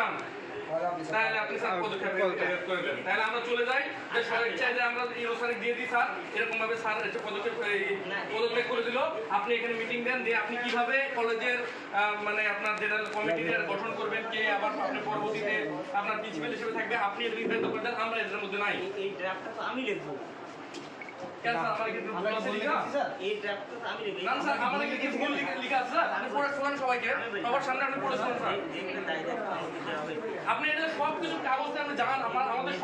চান? তাহলে আপনি স্যার পদক্ষেপ তাহলে আমরা চলে যাই। যে স্যারের চাই আমরা ইউরো স্যারে দিয়ে দিই স্যার। এরকম ভাবে স্যার একটা পদক্ষেপ পদক্ষেপ করে দিল। আপনি এখানে মিটিং দেন দিয়ে আপনি কীভাবে কলেজের মানে আপনার যেটা কমিটিটা গঠন করবেন কে আবার আপনি পরবর্তীতে আপনার প্রিন্সিপাল হিসেবে থাকবে আপনি এর নির্ধারিত করে দেন আমরা এটার মধ্যে নাই। এই ড্রাফটটা তো আমি লিখব। আপনি এটা সব কিছু কাগজে আপনি জানান আমার আমাদের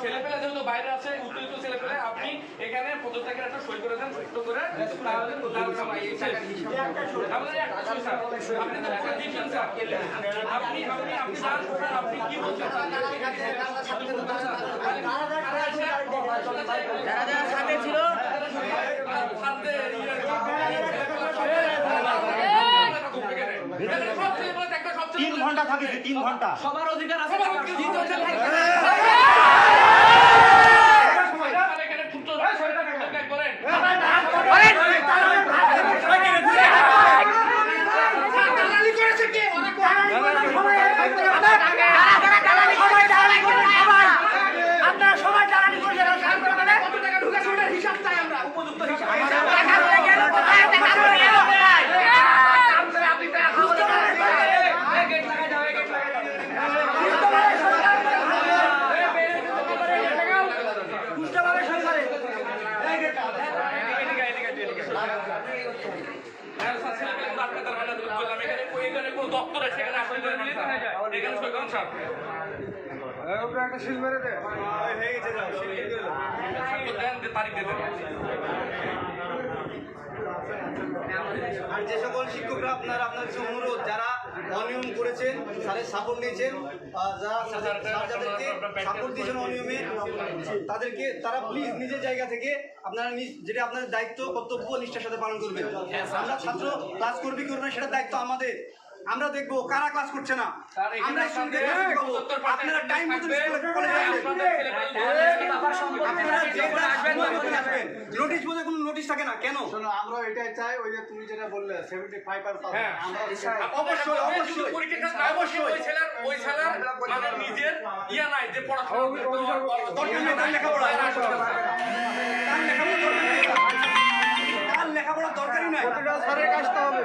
ছেলেপেলে যেহেতু বাইরে আছে উত্তেজিত ছেলেপেলে আপনি এখানে পদত্যাগের একটা সই করে দেন করে। আপনি আপনি আপনি আপনি কি বলছেন স্যার? যারা যারা সাথে ছিল সাথে ইয়ে, সব ছেলেপেলে একটা সব তিন ঘণ্টা থাকিস তিন ঘণ্টা। সবার অধিকার আছে এখানে খুঁজতে করেন কত টাকা ঢুকেছে ওটার হিসাব চাই আমরা উপযুক্ত হিসাব একটা শিল মেরে দে আর যে সকল শিক্ষকরা আপনার আপনার অনুরোধ যারা অনিয়ম করেছেন স্যারের সাপোর্ট নিয়েছেন যারা যাদেরকে সাপোর্ট দিয়েছেন অনিয়মে তাদেরকে তারা প্লিজ নিজের জায়গা থেকে আপনারা যেটা আপনাদের দায়িত্ব কর্তব্য নিষ্ঠার সাথে পালন করবেন। আমরা ছাত্র ক্লাস করবি করবেন সেটা দায়িত্ব আমাদের। আমরা দেখব কারা ক্লাস করছে না। আমরা শুনতে আপনাদের পাবো। 70% আপনারা টাইম মতো আপনারা যে আসবেন নোটিশ কোনো নোটিশ থাকে না? কেন? শোনো আমরা এটাই চাই ওই যে তুমি যেটা বললে হ্যাঁ। আমরা অবশ্যই অবশ্যই পরীক্ষা না অবশ্যই। ওই ছেলের ওই ছেলের মানে নিজের ইয়া নাই যে পড়াশোনা দরকার নেই। তার লেখাপড়া তার লেখাপড়া তার লেখাপড়ার দরকারই নাই। স্যারের হবে।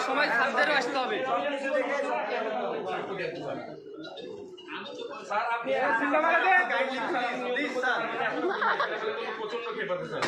সময় আসতে হবে। স্যার আপনি প্রচণ্ড খেপাতে স্যার।